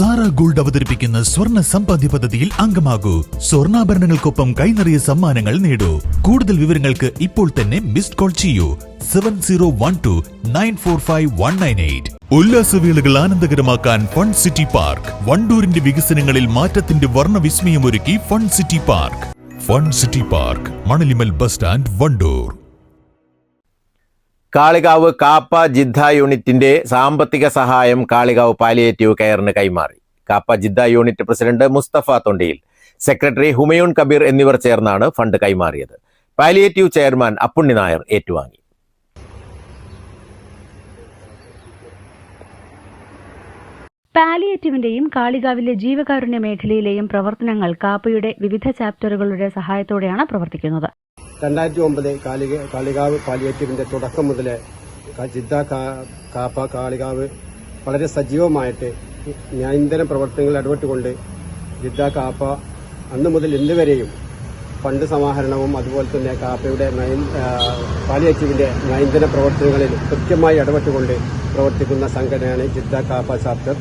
Sara gold അവതരിപ്പിക്കുന്ന സ്വർണ സമ്പാദ്യ പദ്ധതിയിൽ അംഗമാകൂ. സ്വർണാഭരണങ്ങൾക്കൊപ്പം കൈനിറിയ സമ്മാനങ്ങൾ നേടൂ. കൂടുതൽ വിവരങ്ങൾക്ക് ഇപ്പോൾ തന്നെ മിസ്ഡ് കോൾ ചെയ്യൂ. Seven zero one two nine four five one nine eight. ഉല്ലാസവേളകൾ ആനന്ദകരമാക്കാൻ ഫൺ സിറ്റി പാർക്ക്. വണ്ടൂരിന്റെ വികസനങ്ങളിൽ മാറ്റത്തിന്റെ വർണവിസ്മയം ഒരുക്കി fun city park. Fun city park Manalimal bus stand Wandoor. Kalikavu Kappa Jeddah യൂണിറ്റിന്റെ സാമ്പത്തിക സഹായം കാളികാവ് പാലിയേറ്റീവ് കെയറിന് കൈമാറി. Kappa Jeddah unit president Mustafa Thondiyil secretary Humayun Kabir എന്നിവർ ചേർന്നാണ് ഫണ്ട് കൈമാറിയത്. പാലിയേറ്റീവ് ചെയർമാൻ അപ്പുണ്ണി നായർ ഏറ്റുവാങ്ങി. പാലിയേറ്റീവിന്റെയും കാളികാവിലെ ജീവകാരുണ്യ മേഖലയിലെയും പ്രവർത്തനങ്ങൾ കാപ്പയുടെ വിവിധ ചാപ്റ്ററുകളുടെ സഹായത്തോടെയാണ് പ്രവർത്തിക്കുന്നത്. രണ്ടായിരത്തി ഒമ്പത് കാലിക കാളികാവ് പാലിയേറ്റീവിന്റെ തുടക്കം മുതൽ ജിദ്ദ കാപ്പ കാളികാവ് വളരെ സജീവമായിട്ട് ന്യായന്തര പ്രവർത്തനങ്ങളിൽ ഇടപെട്ടുകൊണ്ട് ജിദ്ദ കാപ്പ അന്ന് മുതൽ ഇന്ന് വരെയും ഫണ്ട് സമാഹരണവും അതുപോലെ തന്നെ കാപ്പയുടെ പാലിയേറ്റീവിന്റെ നയന്തര പ്രവർത്തനങ്ങളിൽ കൃത്യമായി ഇടപെട്ടുകൊണ്ട് പ്രവർത്തിക്കുന്ന സംഘടനയാണ് ജിദ്ദ കാപ്പ ചാപ്റ്റർ.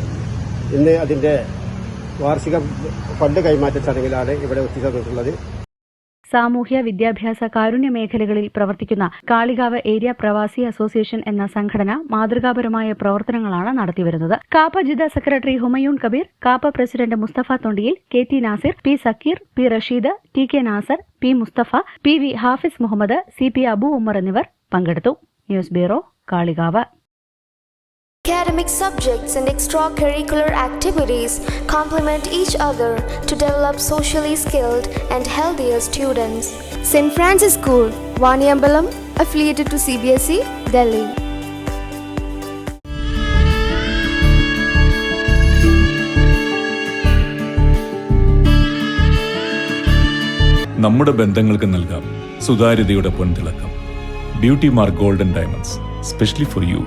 ഇന്ന് അതിന്റെ വാർഷിക ഫണ്ട് കൈമാറ്റ ചടങ്ങിലാണ് ഇവിടെ ഒത്തുചേർന്നിട്ടുള്ളത് സാമൂഹ്യ വിദ്യാഭ്യാസ കാരുണ്യ മേഖലകളിൽ പ്രവർത്തിക്കുന്ന കാളികാവ് ഏരിയ പ്രവാസി അസോസിയേഷൻ എന്ന സംഘടന മാതൃകാപരമായ പ്രവർത്തനങ്ങളാണ് നടത്തിവരുന്നത്. കാപ്പ ജില്ലാ secretary Humayun Kabir KAAPA president Mustafa Thondiyil K T Nasir P Sakkir P Rasheed T K Nasar P Mustafa P V Hafiz Muhammad C P Abu Ummer എന്നിവർ പങ്കെടുത്തു. News bureau Kalikavu. Academic subjects and extracurricular activities complement each other to develop socially skilled and healthier students. St. Francis School, Vaniambalam, affiliated to CBSE, Delhi. നമ്മുടെ ബന്ധങ്ങൾക്ക് നൽകാം സുതാര്യതയുടെ പൊൻതിളക്കം beauty mark golden diamonds specially for you